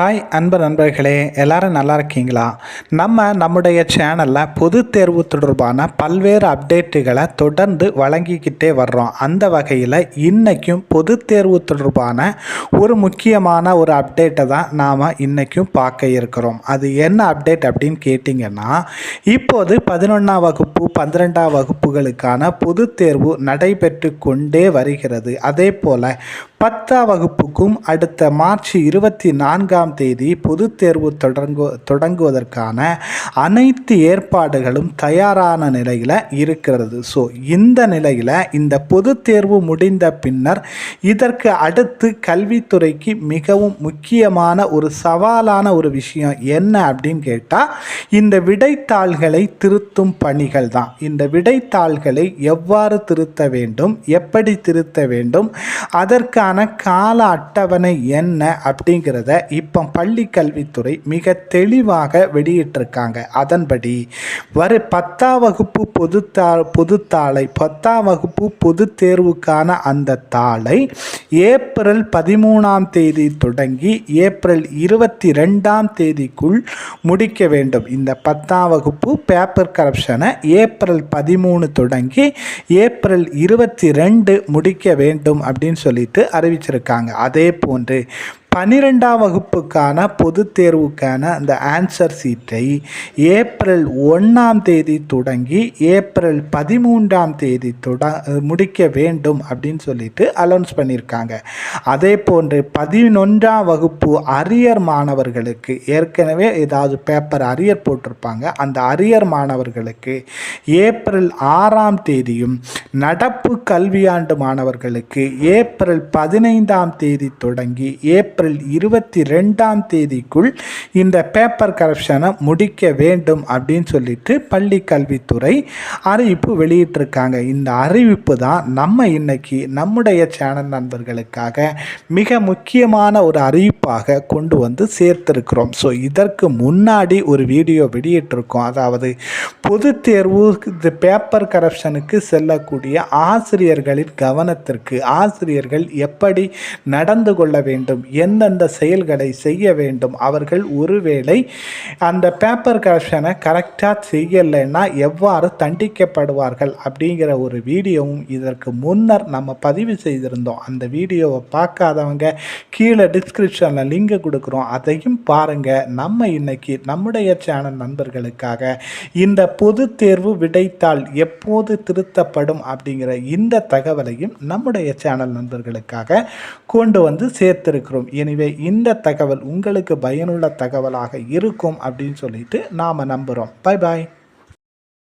Hi அன்பு நண்பர்களே எல்லாரும் நல்லா இருக்கீங்களா? நம்ம நம்முடைய சேனலில் பொது தேர்வு தொடர்பான பல்வேறு அப்டேட்டுகளை தொடர்ந்து வழங்கிக்கிட்டே வர்றோம். அந்த வகையில் இன்றைக்கும் பொது தேர்வு தொடர்பான ஒரு முக்கியமான ஒரு அப்டேட்டை தான் நாம் இன்றைக்கும் பார்க்க இருக்கிறோம். அது என்ன அப்டேட் அப்படின்னு கேட்டிங்கன்னா இப்போது பதினொன்றாம் வகுப்பு பன்னிரெண்டாம் வகுப்புகளுக்கான பொது தேர்வு நடைபெற்று கொண்டே வருகிறது. அதே போல் பத்தாம் வகுப்புக்கும் அடுத்த மார்ச் இருபத்தி நான்காம் தேதி பொதுத் தேர்வு தொடங்கு தொடங்குவதற்கான அனைத்து ஏற்பாடுகளும் தயாரான நிலையில் இருக்கிறது. ஸோ இந்த நிலையில் இந்த பொதுத் தேர்வு முடிந்த பின்னர் இதற்கு அடுத்து கல்வித்துறைக்கு மிகவும் முக்கியமான ஒரு சவாலான ஒரு விஷயம் என்ன அப்படின்னு கேட்டால் இந்த விடைத்தாள்களை திருத்தும் பணிகள் தான். இந்த விடைத்தாள்களை எவ்வாறு திருத்த வேண்டும் எப்படி திருத்த வேண்டும் அதற்கான கால அட்டவணை என்ன அப்படிங்கிறத இப்போ பள்ளி கல்வித்துறை மிக தெளிவாக வெளியிட்டிருக்காங்க. அதன்படி வரு பத்தாம் வகுப்பு பொதுத்தா பொதுத்தாளை பத்தாம் வகுப்பு பொது தேர்வுக்கான அந்த தாளை ஏப்ரல் பதிமூணாம் தேதி தொடங்கி ஏப்ரல் இருபத்தி ரெண்டாம் தேதிக்குள் முடிக்க வேண்டும். இந்த பத்தாம் வகுப்பு பேப்பர் கரப்ஷனை ஏப்ரல் பதிமூணு தொடங்கி ஏப்ரல் இருபத்தி ரெண்டு முடிக்க வேண்டும் அப்படின்னு சொல்லிட்டு அறிவிச்சிருக்காங்க. அதே போன்று பனிரெண்டாம் வகுப்புக்கான பொது தேர்வுக்கான அந்த ஆன்சர் சீட்டை ஏப்ரல் ஒன்றாம் தேதி தொடங்கி ஏப்ரல் பதிமூன்றாம் தேதி தொட முடிக்க வேண்டும் அப்படின்னு சொல்லிட்டு அலௌன்ஸ் பண்ணியிருக்காங்க அதே போன்று பதினொன்றாம் வகுப்பு அரியர் மாணவர்களுக்கு ஏற்கனவே ஏதாவது பேப்பர் அரியர் போட்டிருப்பாங்க. அந்த அரியர் மாணவர்களுக்கு ஏப்ரல் ஆறாம் தேதியும் நடப்பு கல்வியாண்டு மாணவர்களுக்கு ஏப்ரல் பதினைந்தாம் தேதி தொடங்கி ஏப்ரல் ஏப்ரல் இருபத்தி ரெண்டாம் தேதிக்குள் இந்த பேப்பர் கரப்ஷனை முடிக்க வேண்டும் அப்படின்னு சொல்லிட்டு பள்ளி கல்வித்துறை அறிவிப்பு வெளியிட்டிருக்காங்க. இந்த அறிவிப்பு தான் நம்ம இன்னைக்கு நம்முடைய சேனல் நண்பர்களுக்காக மிக முக்கியமான ஒரு அறிவிப்பாக கொண்டு வந்து சேர்த்திருக்கிறோம். ஸோ இதற்கு முன்னாடி ஒரு வீடியோ வெளியிட்டிருக்கோம். அதாவது பொது தேர்வு இந்த பேப்பர் கரப்ஷனுக்கு செல்லக்கூடிய ஆசிரியர்களின் கவனத்திற்கு ஆசிரியர்கள் எப்படி நடந்து கொள்ள வேண்டும் எந்தெந்த செயல்களை செய்ய வேண்டும்? அவர்கள் ஒருவேளை அந்த பேப்பர் கரெக்ஷனை கரெக்டாக செய்யலைன்னா எவ்வாறு தண்டிக்கப்படுவார்கள்? அப்படிங்கிற ஒரு வீடியோவும் இதற்கு முன்னர் நம்ம பதிவு செய்திருந்தோம். அந்த வீடியோவை பார்க்காதவங்க கீழே டிஸ்கிரிப்ஷனில் லிங்க் கொடுக்குறோம். அதையும் பாருங்கள் நம்ம இன்னைக்கு நம்முடைய சேனல் நண்பர்களுக்காக இந்த பொது தேர்வு விடைத்தாள் எப்போது திருத்தப்படும் அப்படிங்கிற இந்த தகவலையும் நம்முடைய சேனல் நண்பர்களுக்காக கொண்டு வந்து சேர்த்திருக்கிறோம். எனவே இந்த தகவல் உங்களுக்கு பயனுள்ள தகவலாக இருக்கும் அப்படின்னு சொல்லிட்டு நாம் நம்புகிறோம் பாய் பாய்